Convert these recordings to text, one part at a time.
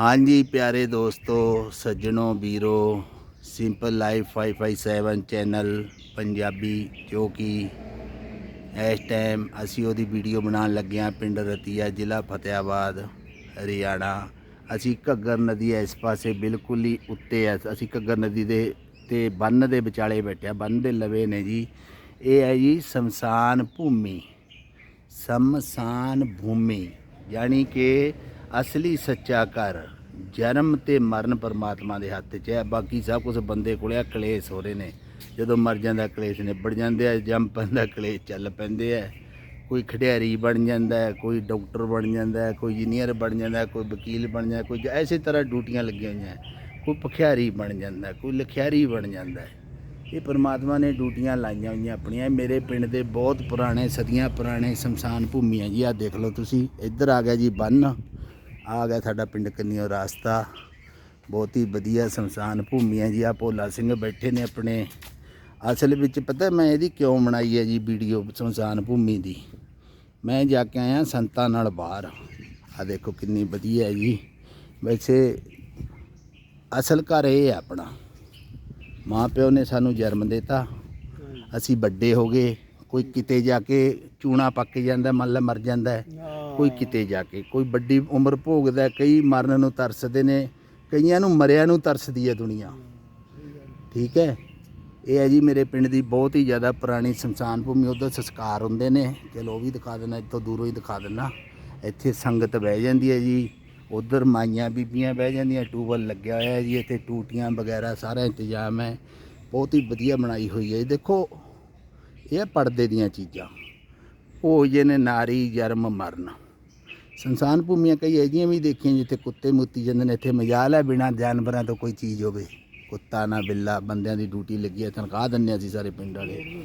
ਹਾਂਜੀ ਪਿਆਰੇ ਦੋਸਤੋ, ਸੱਜਣੋ, ਵੀਰੋ ਸਿੰਪਲ ਲਾਈਫ 557 ਚੈਨਲ ਪੰਜਾਬੀ, ਜੋ ਕਿ ਇਸ ਟਾਈਮ ਅਸੀਂ ਉਹਦੀ ਵੀਡੀਓ ਬਣਾਉਣ ਲੱਗੇ ਹਾਂ ਪਿੰਡ ਰਤੀਆ, ਜ਼ਿਲ੍ਹਾ ਫਤਿਆਬਾਦ ਹਰਿਆਣਾ। ਅਸੀਂ ਘੱਗਰ ਨਦੀ ਇਸ ਪਾਸੇ ਬਿਲਕੁਲ ਹੀ ਉੱਤੇ ਆ ਅਸੀਂ ਘੱਗਰ ਨਦੀ ਦੇ ਤੇ ਬੰਨ ਦੇ ਵਿਚਾਲੇ ਬੈਠੇ ਆ ਬੰਨ ਦੇ ਲਵੇ ਨੇ ਜੀ। ਇਹ ਹੈ ਜੀ ਸ਼ਮਸ਼ਾਨ ਭੂਮੀ। ਸ਼ਮਸ਼ਾਨ ਭੂਮੀ, ਯਾਨੀ ਕਿ ਅਸਲੀ ਸੱਚਾ ਘਰ। ਜਨਮ ਤੇ ਮਰਨ ਪਰਮਾਤਮਾ ਦੇ ਹੱਥ 'ਚ ਹੈ। ਬਾਕੀ ਸਭ ਕੁਝ ਬੰਦੇ ਕੋਲੇ ਆ, ਕਲੇਸ਼ ਹੋ ਰਹੇ ਨੇ। ਜਦੋਂ ਮਰ ਜਾਂਦਾ, ਕਲੇਸ਼ ਨਿਬੜ ਜਾਂਦੇ ਆ। ਜੰਮ ਪੈਂਦਾ, ਕਲੇਸ਼ ਚੱਲ ਪੈਂਦੇ ਆ। ਕੋਈ ਖਿਡਾਰੀ ਬਣ ਜਾਂਦਾ ਹੈ ਕੋਈ ਡਾਕਟਰ ਬਣ ਜਾਂਦਾ ਹੈ ਕੋਈ ਇੰਜੀਨੀਅਰ ਬਣ ਜਾਂਦਾ ਹੈ ਕੋਈ ਵਕੀਲ ਬਣ ਜਾਂਦਾ, ਕੋਈ ਐਸੇ ਤਰ੍ਹਾਂ ਡਿਊਟੀਆਂ ਲੱਗੀਆਂ ਹੋਈਆਂ। ਕੋਈ ਪਖਿਆਰੀ ਬਣ ਜਾਂਦਾ, ਕੋਈ ਲਖਿਆਰੀ ਬਣ ਜਾਂਦਾ। ਹੈ ਇਹ ਪਰਮਾਤਮਾ ਨੇ ਡਿਊਟੀਆਂ ਲਾਈਆਂ ਹੋਈਆਂ ਆਪਣੀਆਂ। ਮੇਰੇ ਪਿੰਡ ਦੇ ਬਹੁਤ ਪੁਰਾਣੇ, ਸਦੀਆਂ ਪੁਰਾਣੇ ਸ਼ਮਸ਼ਾਨ ਭੂਮੀਆਂ ਜੀ। ਆ ਦੇਖ ਲਓ ਤੁਸੀਂ। ਇੱਧਰ ਆ ਗਿਆ ਜੀ ਬੰਨ। ਆ ਗਿਆ ਸਾਡਾ ਪਿੰਡ ਕੰਨੀਓ ਰਾਸਤਾ। ਬਹੁਤ ਹੀ ਵਧੀਆ ਸ਼ਮਸ਼ਾਨ ਹੈ ਜੀ। ਆ ਭੋਲਾ ਸਿੰਘ ਬੈਠੇ ਨੇ ਆਪਣੇ। ਅਸਲ ਵਿੱਚ ਪਤਾ ਮੈਂ ਇਹਦੀ ਕਿਉਂ ਬਣਾਈ ਹੈ ਜੀ ਵੀਡੀਓ ਸ਼ਮਸ਼ਾਨ ਭੂਮੀ ਦੀ? ਮੈਂ ਜਾ ਕੇ ਆਇਆ ਸੰਤਾਂ ਨਾਲ ਬਾਹਰ। ਆ ਦੇਖੋ ਕਿੰਨੀ ਵਧੀਆ ਹੈ ਜੀ। ਵੈਸੇ ਅਸਲ ਘਰ ਇਹ ਹੈ ਆਪਣਾ। ਮਾਂ ਪਿਓ ਨੇ ਸਾਨੂੰ ਜਨਮ ਦਿੱਤਾ। ਅਸੀਂ ਵੱਡੇ ਹੋ ਗਏ। ਕੋਈ ਕਿਤੇ ਜਾ ਕੇ ਚੂਣਾ ਪੱਕ ਜਾਂਦਾ, ਮੱਲ ਮਰ ਜਾਂਦਾ ਕੋਈ ਕਿਤੇ ਜਾ ਕੇ ਕੋਈ ਵੱਡੀ ਉਮਰ ਭੋਗਦਾ ਕਈ ਮਰਨ ਨੂੰ ਤਰਸਦੇ ਨੇ ਕਈਆਂ ਨੂੰ ਮਰਿਆ ਨੂੰ ਤਰਸਦੀ ਹੈ ਦੁਨੀਆ। ਠੀਕ ਹੈ? ਇਹ ਹੈ ਜੀ ਮੇਰੇ ਪਿੰਡ ਦੀ ਬਹੁਤ ਹੀ ਜ਼ਿਆਦਾ ਪੁਰਾਣੀ ਸ਼ਮਸ਼ਾਨ ਭੂਮੀ ਉਧਰ ਸੰਸਕਾਰ ਹੁੰਦੇ ਨੇ। ਚਲੋ ਉਹ ਵੀ ਦਿਖਾ ਦਿੰਦਾ ਇੱਥੋਂ ਦੂਰੋਂ ਹੀ ਦਿਖਾ ਦਿੰਦਾ। ਇੱਥੇ ਸੰਗਤ ਬਹਿ ਜਾਂਦੀ ਹੈ ਜੀ। ਉਧਰ ਮਾਈਆਂ ਬੀਬੀਆਂ ਬਹਿ ਜਾਂਦੀਆਂ ਟੂਬਲ ਲੱਗਿਆ ਹੋਇਆ ਹੈ ਜੀ ਇੱਥੇ ਟੂਟੀਆਂ ਵਗੈਰਾ ਸਾਰਾ ਇੰਤਜ਼ਾਮ ਹੈ। ਬਹੁਤ ਹੀ ਵਧੀਆ ਬਣਾਈ ਹੋਈ ਹੈ ਇਹ ਦੇਖੋ ਇਹ ਪਰਦੇ ਦੀਆਂ ਚੀਜ਼ਾਂ। ਭੋਜਨ ਨਾਰੀ ਜਨਮ ਮਰਨ। ਸੰਸਾਨ ਭੂਮੀਆਂ ਕਈ ਐਜੀਆਂ ਵੀ ਦੇਖੀਆਂ ਜਿੱਥੇ ਕੁੱਤੇ ਮੁੱਤੀ ਜਾਂਦੇ ਨੇ ਇੱਥੇ ਮਜਾਲ ਹੈ ਬਿਨਾ ਜਾਨਵਰਾਂ ਤੋਂ ਕੋਈ ਚੀਜ਼ ਹੋਵੇ। ਕੁੱਤਾ ਨਾ ਬਿੱਲਾ ਬੰਦਿਆਂ ਦੀ ਡਿਊਟੀ ਲੱਗੀ ਹੈ ਤਨਖਾਹ ਦਿੰਦੇ ਸੀ ਸਾਰੇ ਪਿੰਡ ਵਾਲੇ।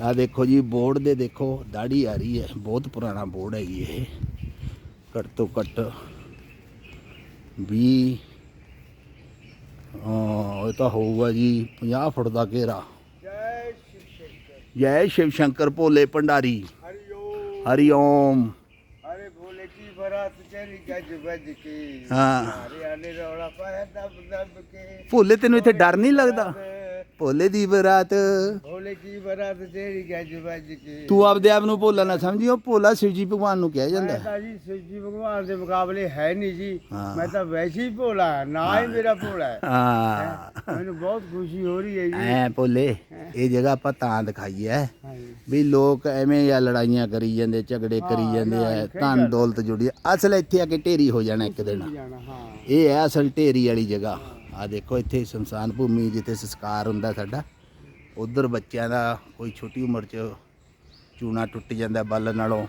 ਆ ਦੇਖੋ ਜੀ ਬੋਰਡ ਦੇ ਦੇਖੋ ਦਾੜੀ ਆ ਰਹੀ ਹੈ ਬਹੁਤ ਪੁਰਾਣਾ ਬੋਰਡ ਹੈ ਇਹ। ਘੱਟ ਤੋਂ ਘੱਟ 20 ਹਾਂ ਇਹ ਤਾਂ ਹੋਊਗਾ ਜੀ 50 ਫੁੱਟ ਦਾ ਘੇਰਾ। ਜੈ ਸ਼ਿਵ ਸ਼ੰਕਰ। ਭੋਲੇ ਭੰਡਾਰੀ। ਹਰੀ ਓਮ। ਹਾਂ। ਭੁੱਲੇ ਤੈਨੂੰ ਇੱਥੇ ਡਰ ਨਹੀਂ ਲੱਗਦਾ? ਭੋਲੇ ਦੀ ਬਰਾਤ। ਭੋਲੇ ਦੀ ਬਰਾਤ ਤੇਰੀ ਗੱਜ ਵੱਜ ਕੇ। ਤੂੰ ਆਪਦੇ ਆਪ ਨੂੰ ਭੋਲਾ ਨਾ ਸਮਝੀ ਉਹ ਭੋਲਾ ਸ਼ਿਵਜੀ ਭਗਵਾਨ ਨੂੰ ਕਿਹਾ ਜਾਂਦਾ। ਹੈ ਜੀ ਸ਼ਿਵਜੀ ਭਗਵਾਨ ਦੇ ਮੁਕਾਬਲੇ ਹੈ ਨਹੀਂ ਜੀ। ਮੈਂ ਤਾਂ ਵੈਸੇ ਹੀ ਭੋਲਾ ਨਾ ਹੀ ਮੇਰਾ ਭੋਲਾ ਹੈ। ਹਾਂ। ਮੈਨੂੰ ਬਹੁਤ ਖੁਸ਼ੀ ਹੋ ਰਹੀ ਹੈ ਜੀ। ਐ ਭੋਲੇ ਇਹ ਜਗ੍ਹਾ ਆਪਾਂ ਤਾਂ ਦਿਖਾਈ ਹੈ ਵੀ ਲੋਕ ਐਵੇਂ ਆ ਲੜਾਈਆਂ ਕਰੀ ਜਾਂਦੇ ਝਗੜੇ ਕਰੀ ਜਾਂਦੇ ਆ ਧਨ ਦੌਲਤ ਜੁੜੀ ਅਸਲ ਇੱਥੇ ਆ ਕੇ ਢੇਰੀ ਹੋ ਜਾਣਾ ਇੱਕ ਦਿਨ। ਇਹ ਹੈ ਅਸਲ ਢੇਰੀ ਵਾਲੀ ਜਗ੍ਹਾ। ਆ ਦੇਖੋ ਇੱਥੇ ਸ਼ਮਸ਼ਾਨ ਭੂਮੀ ਜਿੱਥੇ ਸੰਸਕਾਰ ਹੁੰਦਾ ਸਾਡਾ, ਉਧਰ ਬੱਚਿਆਂ ਦਾ ਕੋਈ ਛੋਟੀ ਉਮਰ 'ਚ ਚੂਨਾ ਟੁੱਟ ਜਾਂਦਾ ਬਲ ਨਾਲੋਂ,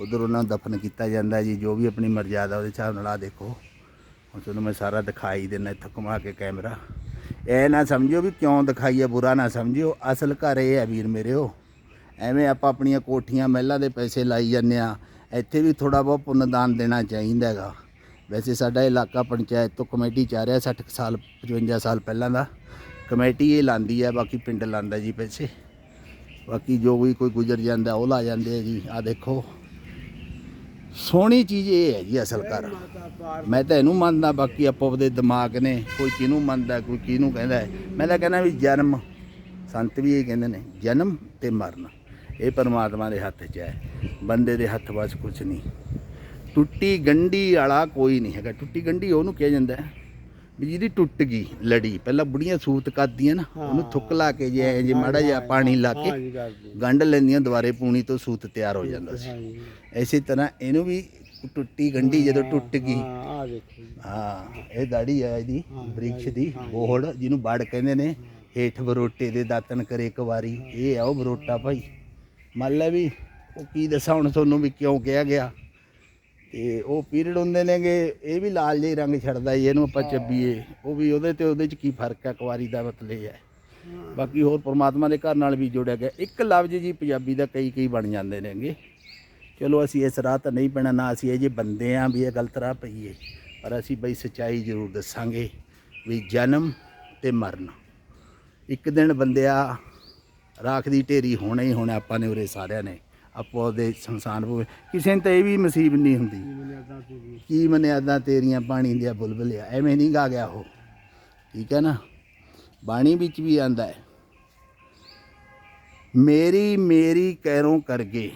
ਉਧਰ ਉਹਨਾਂ ਨੂੰ ਦਫਨ ਕੀਤਾ ਜਾਂਦਾ ਜੀ, ਜੋ ਵੀ ਆਪਣੀ ਮਰਜ਼ਾਦਾ ਉਹਦੇ ਹਿਸਾਬ ਨਾਲ ਆ ਦੇਖੋ। ਹੁਣ ਤੁਹਾਨੂੰ ਮੈਂ ਸਾਰਾ ਦਿਖਾਈ ਦਿੰਦਾ ਇੱਥੋਂ ਘੁਮਾ ਕੇ ਕੈਮਰਾ। ਇਹ ਨਾ ਸਮਝਿਓ ਵੀ ਕਿਉਂ ਦਿਖਾਈਏ ਬੁਰਾ ਨਾ ਸਮਝਿਓ। ਅਸਲ ਘਰ ਇਹ ਹੈ ਵੀਰ ਮੇਰਿਓ, ਐਵੇਂ ਆਪਾਂ ਆਪਣੀਆਂ ਕੋਠੀਆਂ, ਮਹਿਲਾਂ ਦੇ ਪੈਸੇ ਲਾਈ ਜਾਂਦੇ ਆ, ਇੱਥੇ ਵੀ ਥੋੜਾ ਬਹੁਤ ਪੁੰਨ ਦਾਨ ਦੇਣਾ ਚਾਹੀਦਾ ਹੈਗਾ। ਵੈਸੇ ਸਾਡਾ ਇਲਾਕਾ ਪੰਚਾਇਤ ਤੋਂ ਕਮੇਟੀ ਚ ਆ ਰਿਹਾ 60 ਕੁ ਸਾਲ 55 ਸਾਲ ਪਹਿਲਾਂ ਦਾ। ਕਮੇਟੀ ਇਹ ਲਾਂਦੀ ਹੈ ਬਾਕੀ ਪਿੰਡ ਲਾਂਦਾ ਜੀ ਪੈਸੇ ਬਾਕੀ ਜੋ ਵੀ ਕੋਈ ਗੁਜ਼ਰ ਜਾਂਦਾ, ਉਹ ਲਾ ਜਾਂਦੇ ਆ ਜੀ। ਆ ਦੇਖੋ। ਸੋਹਣੀ ਚੀਜ਼ ਇਹ ਹੈ ਜੀ ਅਸਲ ਕਰ ਮੈਂ ਤਾਂ ਇਹਨੂੰ ਮੰਨਦਾ, ਬਾਕੀ ਆਪੋ ਆਪਦੇ ਦਿਮਾਗ ਨੇ, ਕੋਈ ਕਿਹਨੂੰ ਮੰਨਦਾ, ਕੋਈ ਕਿਹਨੂੰ ਕਹਿੰਦਾ। ਮੈਂ ਤਾਂ ਕਹਿੰਦਾ ਵੀ ਜਨਮ, ਸੰਤ ਵੀ ਇਹ ਕਹਿੰਦੇ ਨੇ, ਜਨਮ ਤੇ ਮਰਨ। ਇਹ ਪਰਮਾਤਮਾ ਦੇ ਹੱਥ 'ਚ ਹੈ। ਬੰਦੇ ਦੇ ਹੱਥ ਵਾਸ ਕੁਝ ਨਹੀਂ। ਟੁੱਟੀ ਗੰਢੀ ਵਾਲਾ ਕੋਈ ਨਹੀਂ ਹੈਗਾ। ਟੁੱਟੀ ਗੰਢੀ ਉਹਨੂੰ ਕਿਹਾ ਜਾਂਦਾ ਵੀ ਜਿਹਦੀ ਟੁੱਟ ਗਈ ਲੜੀ। ਪਹਿਲਾਂ ਬੁੜੀਆਂ ਸੂਤ ਕਰਦੀਆਂ ਨਾ ਉਹਨੂੰ ਥੁੱਕ ਲਾ ਕੇ ਜੇ ਐਂ ਜੇ ਮਾੜਾ ਜਿਹਾ ਪਾਣੀ ਲਾ ਕੇ ਗੰਢ ਲੈਂਦੀਆਂ ਦੁਬਾਰੇ ਪੂਣੀ ਤੋਂ ਸੂਤ ਤਿਆਰ ਹੋ ਜਾਂਦਾ ਸੀ। ਐਸੀ ਤਰ੍ਹਾਂ ਇਹਨੂੰ ਵੀ ਟੁੱਟੀ ਗੰਢੀ ਜਦੋਂ ਟੁੱਟ ਗਈ। ਹਾਂ ਆ ਦੇਖੋ ਜੀ। ਹਾਂ ਇਹ ਦਾੜੀ ਹੈ ਇਹਦੀ ਬ੍ਰਿਕਸ਼ ਦੀ ਬੋਹੜ ਜਿਹਨੂੰ ਬੜ ਕਹਿੰਦੇ ਨੇ। ਹੇਠ ਬਰੋਟੇ ਦੇ ਦਾਤਨ ਕਰੇ ਇੱਕ ਵਾਰੀ। ਇਹ ਆ ਉਹ ਬਰੋਟਾ ਭਾਈ। ਮੰਨ ਲੈ ਵੀ ਉਹ ਕੀ ਦੱਸਾਂ ਹੁਣ ਤੁਹਾਨੂੰ ਵੀ ਕਿਉਂ ਕਿਹਾ ਗਿਆ। ਤੇ ਉਹ ਪੀਰੀਅਡ ਹੁੰਦੇ ਨੇਗੇ ਇਹ ਵੀ ਲਾਲ ਜਿਹੀ ਰੰਗ ਛੱਡਦਾ ਜੀ ਇਹਨੂੰ ਆਪਾਂ ਚੱਬੀਏ। ਉਹ ਵੀ ਉਹਦੇ ਤੇ ਉਹਦੇ ਚ ਕੀ ਫ਼ਰਕ ਹੈ ਕੁਵਾਰੀ ਦਾ ਮਤਲਬ ਇਹ ਹੈ। ਬਾਕੀ ਹੋਰ ਪ੍ਰਮਾਤਮਾ ਦੇ ਘਰ ਨਾਲ ਵੀ ਜੁੜਿਆ ਗਿਆ। ਇੱਕ ਲਫ਼ਜ਼ ਜੀ ਪੰਜਾਬੀ ਦਾ ਕਈ ਕਈ ਬਣ ਜਾਂਦੇ ਨੇਗੇ। ਚਲੋ ਅਸੀਂ ਇਸ ਰਾਹ ਤਾਂ ਨਹੀਂ ਪੈਣਾ ਨਾ ਅਸੀਂ ਇਹ ਜੇ ਬੰਦੇ ਆਂ ਵੀ ਇਹ ਗਲਤ ਰਾਹ ਪਈਏ। ਪਰ ਅਸੀਂ ਬਈ ਸੱਚਾਈ ਜ਼ਰੂਰ ਦੱਸਾਂਗੇ ਵੀ ਜਨਮ ਤੇ ਮਰਨ। ਇੱਕ ਦਿਨ ਬੰਦਿਆ ਰਾਖ ਦੀ ਢੇਰੀ ਹੋਣਾ ਹੀ ਹੋਣਾ ਆਪਾਂ ਨੇ ਉਰੇ ਸਾਰਿਆਂ ਨੇ। ਆਪੋ ਦੇ ਸੰਸਾਨ ਹੋਵੇ ਕਿਸੇ ਨੂੰ ਤਾਂ ਇਹ ਵੀ ਨਸੀਬ ਨਹੀਂ ਹੁੰਦੀ। ਮਰਿਆਦਾ ਤੋਂ ਵੀ ਕੀ ਮਨਿਆਦਾਂ ਤੇਰੀਆਂ ਪਾਣੀ ਦੀਆਂ ਬੁਲਬੁਲਿਆ ਐਵੇਂ ਨਹੀਂ ਗਾ ਗਿਆ ਉਹ। ਠੀਕ ਹੈ ਨਾ? ਬਾਣੀ ਵਿੱਚ ਵੀ ਆਂਦਾ ਹੈ, ਮੇਰੀ ਮੇਰੀ ਕੈਰੋਂ ਕਰਗੇ,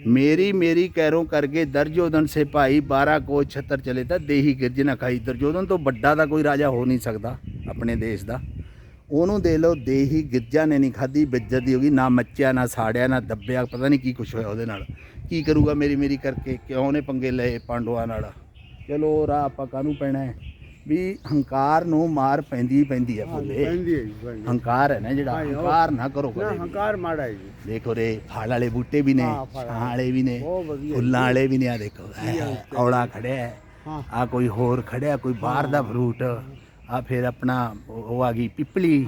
ਮੇਰੀ ਮੇਰੀ ਕੈਰੋਂ ਕਰਗੇ ਦਰਜੋਦਨ ਸੇ ਭਾਈ 12 ਕੋ ਛਤਰ ਚਲੇ ਤਾਂ ਦੇਹੀ ਗਿਰਜ ਨਾ ਖਾਈ। ਦਰਜੋਦਨ ਤੋਂ ਵੱਡਾ ਤਾਂ ਕੋਈ ਰਾਜਾ ਹੋ ਨਹੀਂ ਸਕਦਾ ਆਪਣੇ ਦੇਸ਼ ਦਾ। ਉਹਨੂੰ ਦੇ ਲਓ ਦੇਹੀ ਗਿਰਜਾ ਨੇ ਨਹੀਂ ਖਾਦੀ ਬਿੱਜਤ ਦੀ ਹੋ ਗਈ ਨਾ ਮੱਚਿਆ ਨਾ ਸਾੜਿਆ ਨਾ ਦੱਬਿਆ ਪਤਾ ਨਹੀਂ ਕੀ ਕੁਛ ਹੋਇਆ ਉਹਦੇ ਨਾਲ। ਕੀ ਕਰੂਗਾ ਮੇਰੀ ਮੇਰੀ ਕਰਕੇ ਕਿਉਂ ਨੇ ਪੰਗੇ ਲਏ ਪਾਂਡਵਾਂ ਨਾਲ? ਚਲੋ ਰਾਹ ਆਪਾਂ ਕਾਹਨੂੰ ਪੈਣਾ ਹੈ? ਵੀ ਹੰਕਾਰ ਨੂੰ ਮਾਰ ਪੈਂਦੀ ਪੈਂਦੀ ਹੈ ਬੋਲੇ ਪੈਂਦੀ ਹੈ ਹੰਕਾਰ ਹੈ ਨਾ ਜਿਹੜਾ ਹੰਕਾਰ ਨਾ ਕਰੋ ਕਦੇ। ਹੰਕਾਰ ਮਾੜਾ ਹੈ ਜੀ। ਦੇਖੋ ਰੇ ਫਲ ਵਾਲੇ ਬੂਟੇ ਵੀ ਨੇ ਛਾਂ ਵਾਲੇ ਵੀ ਨੇ ਫੁੱਲਾਂ ਵਾਲੇ ਵੀ ਨੇ ਆ ਦੇਖੋ ਔਲਾ ਖੜਿਆ ਆ ਕੋਈ ਹੋਰ ਖੜਿਆ ਕੋਈ ਬਾਹਰ ਦਾ ਫਰੂਟ ਆ ਫਿਰ ਆਪਣਾ ਉਹ ਆ ਗਈ ਪਿਪਲੀ।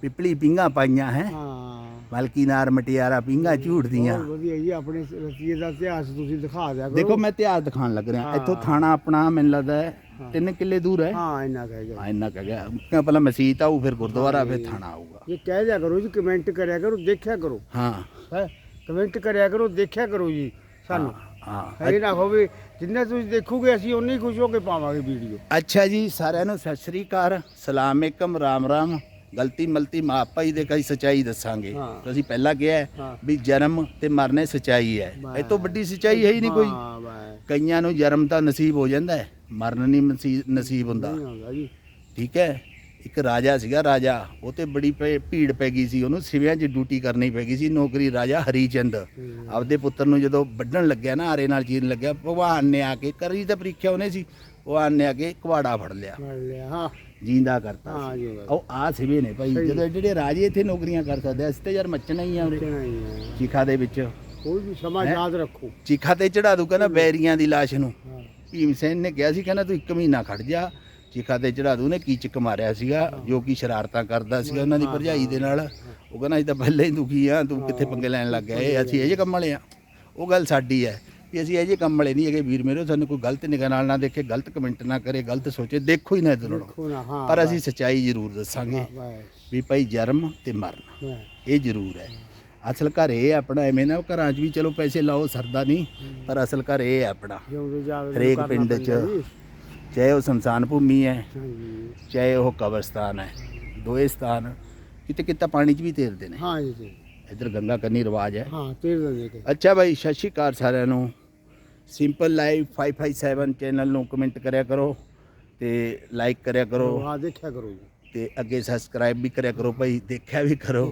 ਪਿਪਲੀ ਪਿੰਗਾ ਪਾਈਆਂ ਹੈ। ਹਾਂ। ਮਲਕੀ ਨਾਰ ਮਟਿਆਰਾ ਪਿੰਗਾ ਝੂਟਦੀਆਂ। ਵਧੀਆ ਜੀ ਆਪਣੇ ਰਸੀਏ ਦਾ ਇਤਿਹਾਸ ਤੁਸੀਂ ਦਿਖਾ ਦਿਆ ਕਰੋ। ਦੇਖੋ ਮੈਂ ਇਤਿਹਾਸ ਦਿਖਾਉਣ ਲੱਗ ਰਿਹਾ। ਇੱਥੋਂ ਥਾਣਾ ਆਪਣਾ ਮੈਨੂੰ ਲੱਗਦਾ ਤਿੰਨ ਕਿੱਲੇ ਦੂਰ ਹੈ। ਹਾਂ ਇੰਨਾ ਕਹਿ ਜਾ ਹਾਂ ਇੰਨਾ ਕਹਿ ਗਿਆ ਪਹਿਲਾਂ ਮਸਜਿਦ ਆਊ ਫਿਰ ਗੁਰਦੁਆਰਾ ਫਿਰ ਥਾਣਾ ਆਊਗਾ। ਇਹ ਕਹਿ ਦਿਆ ਕਰੋ ਜੀ ਕਮੈਂਟ ਕਰਿਆ ਕਰੋ ਦੇਖਿਆ ਕਰੋ। ਹਾਂ। ਹੈ? ਕਮੈਂਟ ਕਰਿਆ ਕਰੋ ਦੇਖਿਆ ਕਰੋ ਜੀ ਸਾਨੂੰ। ਹਾਂ ਇਹ ਨਾ ਹੋਵੇ ਜਿੰਨਾ ਤੁਸੀਂ ਦੇਖੋਗੇ ਅਸੀਂ ਉਨੀ ਖੁਸ਼ ਹੋ ਕੇ ਪਾਵਾਂਗੇ ਵੀਡੀਓ। ਅੱਛਾ ਜੀ ਸਾਰਿਆਂ ਨੂੰ ਸਤਿ ਸ੍ਰੀ ਅਕਾਲ। ਸਲਾਮ ਅਲੈਕਮ ਰਾਮ ਰਾਮ। ਗਲਤੀ ਮਲਤੀ ਮਾਫ ਭਾਈ ਦੇ ਕਈ ਸਚਾਈ ਦੱਸਾਂਗੇ। ਹਾਂ। ਅਸੀਂ ਪਹਿਲਾਂ ਕਿਹਾ ਹੈ ਹਾਂ। ਵੀ ਜਨਮ ਤੇ ਮਰਨੇ ਸਚਾਈ ਹੈ। ਵਾਹ। ਇਹ ਤੋਂ ਵੱਡੀ ਸਚਾਈ ਹੈ ਹੀ ਨਹੀਂ ਕੋਈ। ਹਾਂ ਬਾਈ ਕਈਆਂ ਨੂੰ ਜਨਮ ਤਾਂ ਨਸੀਬ ਹੋ ਜਾਂਦਾ ਹੈ। ਮਰਨ ਨਹੀਂ ਨਸੀ- ਨਸੀਬ ਹੁੰਦਾ। ਨਹੀਂ ਆਉਂਦਾ ਜੀ। ਠੀਕ ਹੈ। ਇੱਕ ਰਾਜਾ ਸੀਗਾ ਰਾਜਾ। ਉਹ ਤੇ ਬੜੀ ਭੇ- ਭੀੜ ਪੈ ਗਈ ਸੀ। ਉਹਨੂੰ ਸਿਵਿਆਂ 'ਚ ਡਿਊਟੀ ਕਰਨੀ ਪੈ ਗਈ ਸੀ। ਨੌਕਰੀ ਰਾਜਾ ਹਰੀਚੰਦ। ਆਪਦੇ ਪੁੱਤਰ ਨੂੰ ਜਦੋਂ ਵੱਢਣ ਲੱਗਿਆ ਨਾ ਆਰੇ ਨਾਲ ਚੀਰਨ ਲੱਗਿਆ ਭਗਵਾਨ ਨੇ ਆ ਕੇ ਕਰੀ ਤਾਂ ਪ੍ਰੀਖਿਆ ਉਹਨੇ ਸੀ। ਭਗਵਾਨ ਨੇ ਆ ਕੇ ਕੁਹਾੜਾ ਫੜ ਲਿਆ। ਫੜ ਲਿਆ ਹਾਂ। ਜਿੰਦਾ ਕਰਤਾ ਹਾਂ ਜੀ ਬਸ। ਉਹ ਆ ਸਿਵੇ ਨੇ ਭਾਈ। ਸਹੀ। ਜਦੋਂ ਜਿਹੜੇ ਰਾਜੇ ਇੱਥੇ ਨੌਕਰੀਆਂ ਕਰ ਸਕਦੇ ਆ, ਅਸੀਂ ਤੇ ਯਾਰ ਮੱਚਣਾ ਹੀ ਆ ਉਰੇ। ਕਹਿਣਾ ਹੀ ਹੈ। ਚੀਖਾ ਦੇ ਵਿੱਚ। ਕੋਈ ਵੀ ਸਮਾਂ ਹੈਂ? ਯਾਦ ਰੱਖੋ। ਚੀਖਾ ਤੇ ਚੜਾ ਦੂ ਕਹਿੰਦਾ ਬੈਰੀਆਂ ਦੀ ਲਾਸ਼ ਨੂੰ। ਹਾਂ। ਭੀਮ ਸੈਨ ਨੇ ਕਿਹਾ ਸੀ ਕਹਿੰਦਾ ਤੂੰ ਇੱਕ ਮਹੀਨਾ ਖੜ ਜਾ। ਚੀਖਾ ਤੇ ਚੜਾ ਦੂ ਨੇ ਕੀਚਕ ਮਾਰਿਆ ਸੀਗਾ ਜੋ ਕਿ ਸ਼ਰਾਰਤਾਂ ਕਰਦਾ ਸੀਗਾ ਉਹਨਾਂ ਦੀ ਭਰਜਾਈ ਦੇ ਨਾਲ। ਉਹ ਕਹਿੰਦਾ ਅਸੀਂ ਤਾਂ ਪਹਿਲਾਂ ਹੀ ਦੁਖੀ ਆ ਤੂੰ ਕਿੱਥੇ ਪੰਗੇ ਲੈਣ ਲੱਗ ਗਿਆ? ਇਹ ਅਸੀਂ ਇਹ ਜੇ ਕੰਮ ਵਾਲੇ ਆ। ਉਹ ਗੱਲ ਸਾਡੀ ਹੈ ਵੀ ਅਸੀਂ ਇਹ ਜੇ ਕੰਮ ਵਾਲੇ ਨਹੀਂ ਹੈਗੇ। ਵੀਰ ਮੇਰੇ ਸਾਨੂੰ ਕੋਈ ਗਲਤ ਨਿਗਾਹ ਨਾਲ ਨਾ ਦੇਖੇ ਗਲਤ ਕਮੈਂਟ ਨਾ ਕਰੇ ਗਲਤ ਸੋਚੇ ਦੇਖੋ ਹੀ ਨਾ ਇਧਰੋਂ ਪਰ ਅਸੀਂ ਸੱਚਾਈ ਜ਼ਰੂਰ ਦੱਸਾਂਗੇ ਵੀ ਭਾਈ ਜਨਮ ਤੇ ਮਰਨ ਇਹ ਜ਼ਰੂਰ ਹੈ। ਅਸਲ ਘਰ ਇਹ ਆਪਣਾ ਐਵੇਂ ਨਾ ਘਰਾਂ 'ਚ ਵੀ ਚਲੋ ਪੈਸੇ ਲਾਓ ਸਰਦਾ ਨਹੀਂ ਪਰ ਅਸਲ ਘਰ ਇਹ ਆਪਣਾ। ਹਰੇਕ ਪਿੰਡ 'ਚ। ਚਾਹੇ ਉਹ ਸ਼ਮਸ਼ਾਨ ਭੂਮੀ ਹੈ ਹਾਂਜੀ। ਚਾਹੇ ਉਹ ਕਬਰਸਤਾਨ ਹੈ ਦੋਏ ਸਥਾਨ ਕਿਤੇ ਕਿਤੇ ਪਾਣੀ 'ਚ ਵੀ ਤੇਰਦੇ ਨੇ। ਹਾਂ ਜੀ ਜੀ। ਇੱਧਰ ਗੰਗਾ ਕੰਨੀ ਰਿਵਾਜ ਹੈ। ਹਾਂ ਤੇਰ ਦਿੰਦੇ ਅੱਛਾ ਭਾਈ ਸਤਿ ਸ਼੍ਰੀ ਅਕਾਲ ਸਾਰਿਆਂ ਨੂੰ। ਸਿੰਪਲ ਲਾਈਵ 557 ਚੈਨਲ ਨੂੰ ਕਮੈਂਟ ਕਰਿਆ ਕਰੋ ਤੇ ਲਾਈਕ ਕਰਿਆ ਕਰੋ। ਹਾਂ ਦੇਖਿਆ ਕਰੋ ਜੀ। ਤੇ ਅੱਗੇ ਸਬਸਕ੍ਰਾਈਬ ਵੀ ਕਰਿਆ ਕਰੋ ਭਾਈ ਦੇਖਿਆ ਵੀ ਕਰੋ।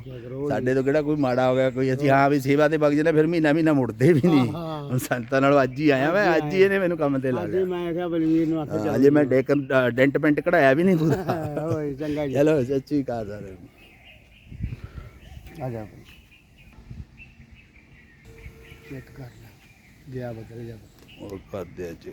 ਸਾਡੇ ਤੋਂ ਕਿਹੜਾ ਕੋਈ ਮਾੜਾ ਹੋ ਗਿਆ ਕੋਈ ਅਸੀਂ ਹਾਂ ਵੀ ਸੇਵਾ ਤੇ ਵਗ ਜਾਂਦੇ ਫਿਰ ਮਹੀਨਾ ਮਹੀਨਾ ਮੁੜਦੇ ਵੀ ਨਹੀਂ। ਹੁਣ ਸੰਤਾਂ ਨਾਲ ਅੱਜ ਹੀ ਆਇਆ ਮੈਂ ਅੱਜ ਹੀ ਇਹਨੇ ਮੈਨੂੰ ਕੰਮ ਤੇ ਲਾ ਅੱਜ ਲਿਆ। ਮੈਂ ਕਿਹਾ ਬਲਵੀਰ ਨੂੰ ਆਖਿਆ ਹਾਂ, ਅਜੇ ਮੈਂ ਡੈਕ ਡੈਂਟ ਪੈਂਟ ਕਢਾਇਆ ਵੀ ਨਹੀਂ ਪੂਰਾ। ਚੱਲ ਓਏ ਚੰਗਾ ਜੀ। ਚਲੋ ਸ਼੍ਰੀ ਅਕਾਲ ਸਾਰਿਆਂ ਨੂੰ। ਆ ਜਾ ਚੈੱਕ ਕਰ ਲੈ। ਗਿਆ ਬਦਲ ਜਾ। ਉਹ ਕਰਦੇ ਅੱਜ